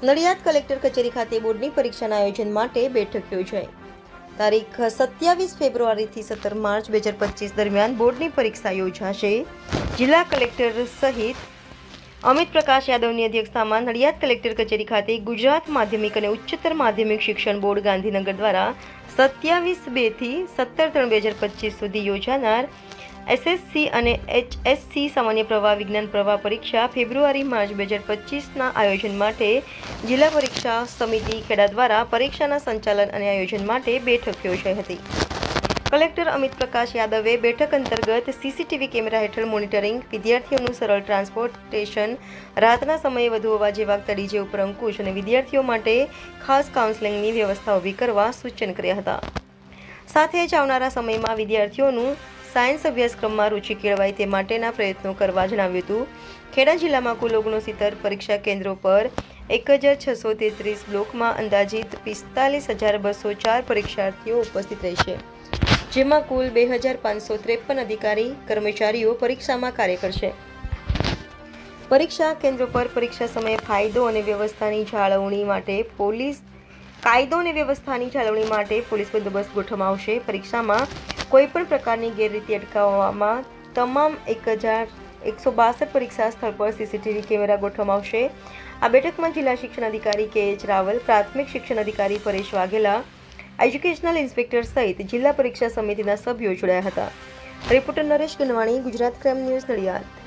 Nadiad collector કચેરી ખાતે બોર્ડની પરીક્ષાના આયોજન માટે બેઠક યોજાઈ. તારીખ સત્યાવીસ ફેબ્રુઆરીથી સત્તર માર્ચ બે હજાર પચીસ દરમિયાન બોર્ડની પરીક્ષા યોજાશે. જિલ્લા કલેક્ટર સહિત અમિત પ્રકાશ યાદવની અધ્યક્ષતામાં નડિયાદ કલેક્ટર કચેરી ખાતે ગુજરાત માધ્યમિક અને ઉચ્ચતર માધ્યમિક શિક્ષણ બોર્ડ ગાંધીનગર દ્વારા સત્યાવીસ બેથી સત્તર ત્રણ બે હજાર પચીસ સુધી યોજાનાર એસએસસી અને એચએસસી સામાન્ય પ્રવાહ વિજ્ઞાન પ્રવાહ પરીક્ષા ફેબ્રુઆરી, માર્ચ બે હજાર પચીસના આયોજન માટે જિલ્લા પરીક્ષા સમિતિ ખેડા દ્વારા પરીક્ષાના સંચાલન અને આયોજન માટે બેઠક યોજાઈ હતી. કલેક્ટર અમિત પ્રકાશ યાદવે બેઠક અંતર્ગત સીસીટીવી કેમેરા હેઠળ મોનિટરિંગ, વિદ્યાર્થીઓનું સરળ ટ્રાન્સપોર્ટેશન, રાતના સમયે વધુ અવાજે વાગતા ડીજે ઉપર અંકુશ અને વિદ્યાર્થીઓ માટે ખાસ કાઉન્સેલિંગની વ્યવસ્થા ઊભી કરવા સૂચન કર્યા હતા. સાથે જ આવનારા સમયમાં વિદ્યાર્થીઓનું સાયન્સ અભ્યાસક્રમમાં રુચિ કેળવાય તે માટેના પ્રયત્નો કરવા જણાવ્યું હતું. ખેડા જિલ્લામાં કુલ ઓગણસિત્તેર પરીક્ષા કેન્દ્રો પર એક હજાર છસો તેત્રીસ બ્લોકમાં અંદાજિત પિસ્તાલીસ હજાર બસો ચાર પરીક્ષાર્થીઓ ઉપસ્થિત રહેશે. જેમાં કુલ બે હજાર પાંચસો ત્રેપન અધિકારી, કર્મચારીઓ પરીક્ષામાં કાર્ય કરશે. પરીક્ષા કેન્દ્રો પર પરીક્ષા સમયે ફાયદો અને વ્યવસ્થાની જાળવણી માટે પોલીસ, કાયદો અને વ્યવસ્થાની જાળવણી માટે પોલીસ બંદોબસ્ત ગોઠવવામાં આવશે. પરીક્ષામાં કોઈપણ પ્રકારની ગેરરીતિ અટકાવવામાં તમામ એક હજાર એકસો બાસઠ પરીક્ષા સ્થળ પર સીસીટીવી કેમેરા ગોઠવવામાં આવશે. આ બેઠકમાં જિલ્લા શિક્ષણ અધિકારી કે એચ રાવલ, પ્રાથમિક શિક્ષણ અધિકારી પરેશ વાઘેલા, એજ્યુકેશનલ ઇન્સ્પેક્ટર સહિત જિલ્લા પરીક્ષા સમિતિના સભ્યો જોડાયા હતા. Reporter Naresh Ganwani, Gujarat crime news Nadiad.